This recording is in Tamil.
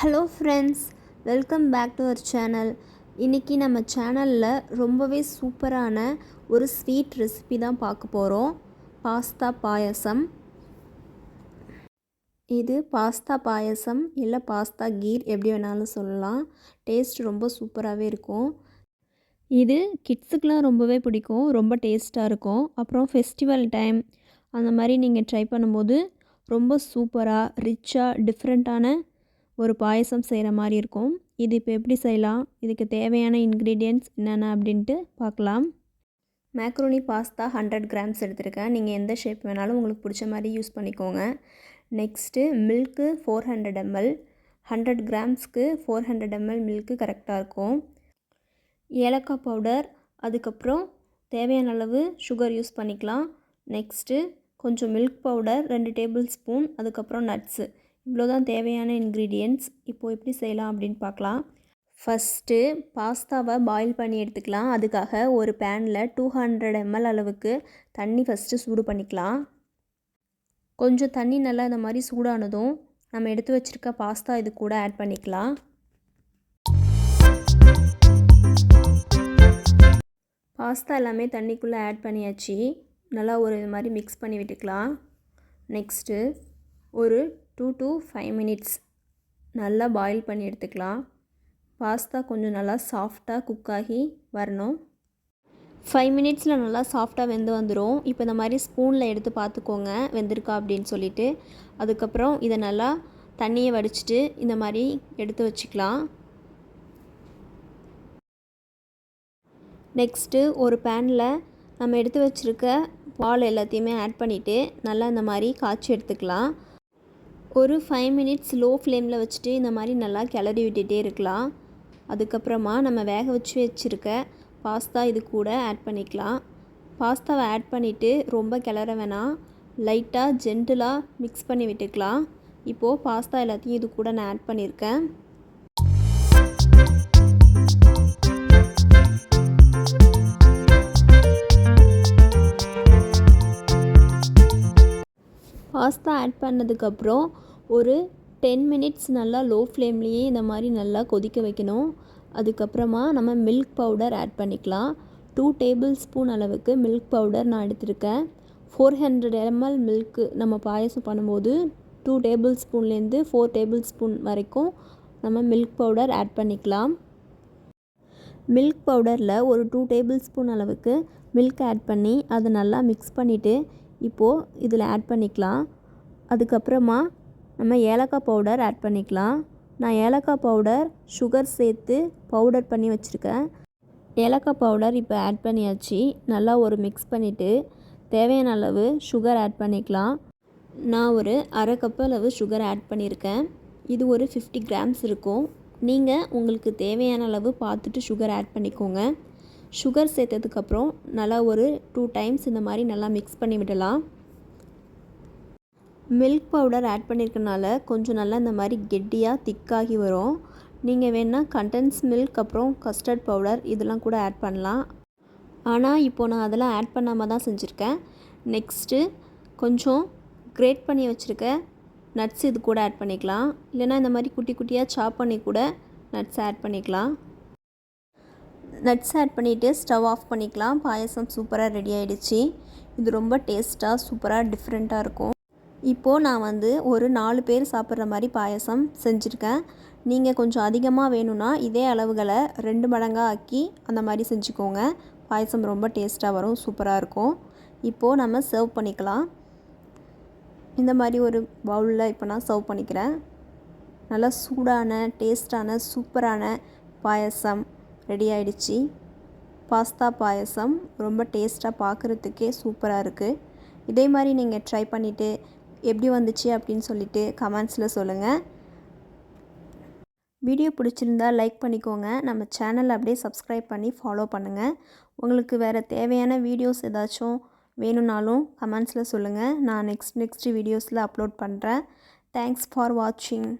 Hello friends welcome back to our channel இன்றைக்கி நம்ம சேனலில் ரொம்பவே சூப்பரான ஒரு ஸ்வீட் ரெசிபி தான் பார்க்க போகிறோம் பாஸ்தா பாயசம். இது பாஸ்தா பாயசம் இல்லை பாஸ்தா கீர் எப்படி வேணாலும் சொல்லலாம். டேஸ்ட் ரொம்ப சூப்பராகவே இருக்கும். இது கிட்ஸுக்கெலாம் ரொம்பவே பிடிக்கும். ரொம்ப டேஸ்ட்டாக இருக்கும். அப்புறம் ஃபெஸ்டிவல் டைம் அந்த மாதிரி நீங்கள் ட்ரை பண்ணும்போது ரொம்ப சூப்பராக ரிச்சாக டிஃப்ரெண்ட்டான ஒரு பாயசம் செய்கிற மாதிரி இருக்கும். இது இப்போ எப்படி செய்யலாம்? இதுக்கு தேவையான இன்க்ரீடியன்ட்ஸ் என்னென்ன அப்படின்ட்டு பார்க்கலாம் மேக்ரோனி பாஸ்தா ஹண்ட்ரட் கிராம்ஸ் எடுத்திருக்கேன். நீங்கள் எந்த ஷேப் வேணாலும் உங்களுக்கு பிடிச்ச மாதிரி யூஸ் பண்ணிக்கோங்க. Next milk four hundred ML hundred கிராம்ஸ்க்கு four hundred ML milk கரெக்டாக இருக்கும். ஏலக்காய் பவுடர் அதுக்கப்புறம் தேவையான அளவு சுகர் யூஸ் பண்ணிக்கலாம். நெக்ஸ்ட்டு கொஞ்சம் மில்க் பவுடர் ரெண்டு டேபிள் ஸ்பூன் அதுக்கப்புறம் நட்ஸு இவ்வளோ தான் தேவையான இன்க்ரீடியன்ட்ஸ் இப்போது எப்படி செய்யலாம் அப்படின்னு பார்க்கலாம். ஃபஸ்ட்டு பாஸ்தாவை பாயில் பண்ணி எடுத்துக்கலாம். அதுக்காக ஒரு பேனில் டூ ஹண்ட்ரட் எம்எல் அளவுக்கு தண்ணி ஃபஸ்ட்டு சூடு பண்ணிக்கலாம். கொஞ்சம் தண்ணி நல்லா இந்த மாதிரி சூடானதும் நம்ம எடுத்து வச்சுருக்க பாஸ்தா இது கூட ஆட் பண்ணிக்கலாம். பாஸ்தா எல்லாமே தண்ணிக்குள்ளே ஆட் பண்ணியாச்சு. நல்லா ஒரு இது மாதிரி மிக்ஸ் பண்ணி விட்டுக்கலாம். நெக்ஸ்ட்டு ஒரு டூ டு ஃபைவ் மினிட்ஸ் நல்லா பாயில் பண்ணி எடுத்துக்கலாம். பாஸ்தா கொஞ்சம் நல்லா சாஃப்டாக குக் ஆகி வரணும். ஃபைவ் மினிட்ஸில் நல்லா சாஃப்டாக வெந்து வந்துடும் இப்போ இந்த மாதிரி ஸ்பூனில் எடுத்து பார்த்துக்கோங்க. வெந்திருக்கா அப்படின்னு சொல்லிட்டு. அதுக்கப்புறம் இதை நல்லா தண்ணியை வடிச்சிட்டு இந்த மாதிரி எடுத்து வச்சுக்கலாம். நெக்ஸ்ட்டு ஒரு பேனில் நம்ம எடுத்து வச்சுருக்க பால் எல்லாத்தையுமே ஆட் பண்ணிவிட்டு நல்லா இந்த மாதிரி காய்ச்சி எடுத்துக்கலாம். ஒரு ஃபைவ் மினிட்ஸ் லோ ஃப்ளேமில் வச்சுட்டு இந்த மாதிரி நல்லா கிளறி விட்டுகிட்டே இருக்கலாம். அதுக்கப்புறமா நம்ம வேக வச்சு வச்சுருக்க பாஸ்தா இது கூட ஆட் பண்ணிக்கலாம். பாஸ்தாவை ஆட் பண்ணிவிட்டு ரொம்ப கிளற வேணாம். லைட்டாக ஜென்டிலாக மிக்ஸ் பண்ணி விட்டுக்கலாம். இப்போது பாஸ்தா எல்லாத்தையும் இது கூட நான் ஆட் பண்ணியிருக்கேன் பாஸ்தா ஆட் பண்ணதுக்கப்புறம் ஒரு டென் மினிட்ஸ் நல்லா லோ ஃப்ளேம்லேயே இந்த மாதிரி நல்லா கொதிக்க வைக்கணும். அதுக்கப்புறமா நம்ம மில்க் பவுடர் ஆட் பண்ணிக்கலாம். டூ டேபிள் ஸ்பூன் அளவுக்கு மில்க் பவுடர் நான் எடுத்திருக்கேன். ஃபோர் ஹண்ட்ரட் எம்எல் மில்க்கு நம்ம பாயசம் பண்ணும்போது டூ டேபிள் ஸ்பூன்லேருந்து ஃபோர் டேபிள் ஸ்பூன் வரைக்கும் நம்ம மில்க் பவுடர் ஆட் பண்ணிக்கலாம். மில்க் பவுடரில் ஒரு டூ டேபிள் ஸ்பூன் அளவுக்கு மில்க் ஆட் பண்ணி அதை நல்லா மிக்ஸ் பண்ணிவிட்டு இப்போது இதில் ஆட் பண்ணிக்கலாம். அதுக்கப்புறமா நம்ம ஏலக்காய் பவுடர் ஆட் பண்ணிக்கலாம். நான் ஏலக்காய் பவுடர் சுகர் சேர்த்து பவுடர் பண்ணி வச்சுருக்கேன். ஏலக்காய் பவுடர் இப்போ ஆட் பண்ணியாச்சு. நல்லா ஒரு மிக்ஸ் பண்ணிவிட்டு தேவையான அளவு சுகர் ஆட் பண்ணிக்கலாம். நான் ஒரு அரை கப் அளவு சுகர் ஆட் பண்ணியிருக்கேன். இது ஒரு ஃபிஃப்டி கிராம்ஸ் இருக்கும். நீங்கள் உங்களுக்கு தேவையான அளவு பார்த்துட்டு சுகர் ஆட் பண்ணிக்கோங்க. சுகர் சேர்த்ததுக்கப்புறம் நல்லா ஒரு டூ டைம்ஸ் இந்த மாதிரி நல்லா மிக்ஸ் பண்ணி விடலாம். மில்க் பவுடர் ஆட் பண்ணியிருக்கனால கொஞ்சம் நல்லா இந்த மாதிரி கெட்டியாக திக்காகி வரும். நீங்கள் வேணால் கண்டன்ஸ் மில்க் அப்புறம் கஸ்டர்ட் பவுடர் இதெல்லாம் கூட ஆட் பண்ணலாம். ஆனால் இப்போது நான் அதெல்லாம் ஆட் பண்ணாமல் தான் செஞ்சுருக்கேன். நெக்ஸ்ட்டு கொஞ்சம் கிரேட் பண்ணி வச்சுருக்க நட்ஸ் இது கூட ஆட் பண்ணிக்கலாம். இல்லைனா இந்த மாதிரி குட்டி குட்டியாக சாப் பண்ணி கூட நட்ஸ் ஆட் பண்ணிக்கலாம். நட்ஸ் ஆட் பண்ணிவிட்டு ஸ்டவ் ஆஃப் பண்ணிக்கலாம். பாயசம் சூப்பராக ரெடி ஆகிடுச்சு இது ரொம்ப டேஸ்ட்டாக சூப்பராக டிஃப்ரெண்ட்டாக இருக்கும். இப்போது நான் வந்து ஒரு நாலு பேர் சாப்பிட்ற மாதிரி பாயசம் செஞ்சுருக்கேன். நீங்கள் கொஞ்சம் அதிகமாக வேணும்னா இதே அளவுகளை ரெண்டு மடங்காக ஆக்கி அந்த மாதிரி செஞ்சுக்கோங்க. பாயசம் ரொம்ப டேஸ்ட்டாக வரும் சூப்பராக இருக்கும். இப்போது நம்ம சர்வ் பண்ணிக்கலாம். இந்த மாதிரி ஒரு பவுலில் இப்போ நான் சர்வ் பண்ணிக்கிறேன். நல்லா சூடான டேஸ்டான சூப்பரான பாயசம். ரெடி ஆயிடுச்சு. பாஸ்தா பாயசம் ரொம்ப டேஸ்ட்டாக பார்க்குறதுக்கே சூப்பராக இருக்குது இதே மாதிரி நீங்கள் ட்ரை பண்ணிவிட்டு எப்படி வந்துச்சு அப்படின்னு சொல்லிட்டு கமெண்ட்ஸில் சொல்லுங்கள் வீடியோ பிடிச்சிருந்தா லைக் பண்ணிக்கோங்க. நம்ம சேனலை அப்படியே சப்ஸ்கிரைப் பண்ணி ஃபாலோ பண்ணுங்கள் உங்களுக்கு வேறு தேவையான வீடியோஸ் ஏதாச்சும் வேணும்னாலும் கமெண்ட்ஸில் சொல்லுங்கள் நான் நெக்ஸ்ட் நெக்ஸ்ட் வீடியோஸில் அப்லோட் பண்ணுறேன் தேங்க்ஸ் ஃபார் வாட்சிங்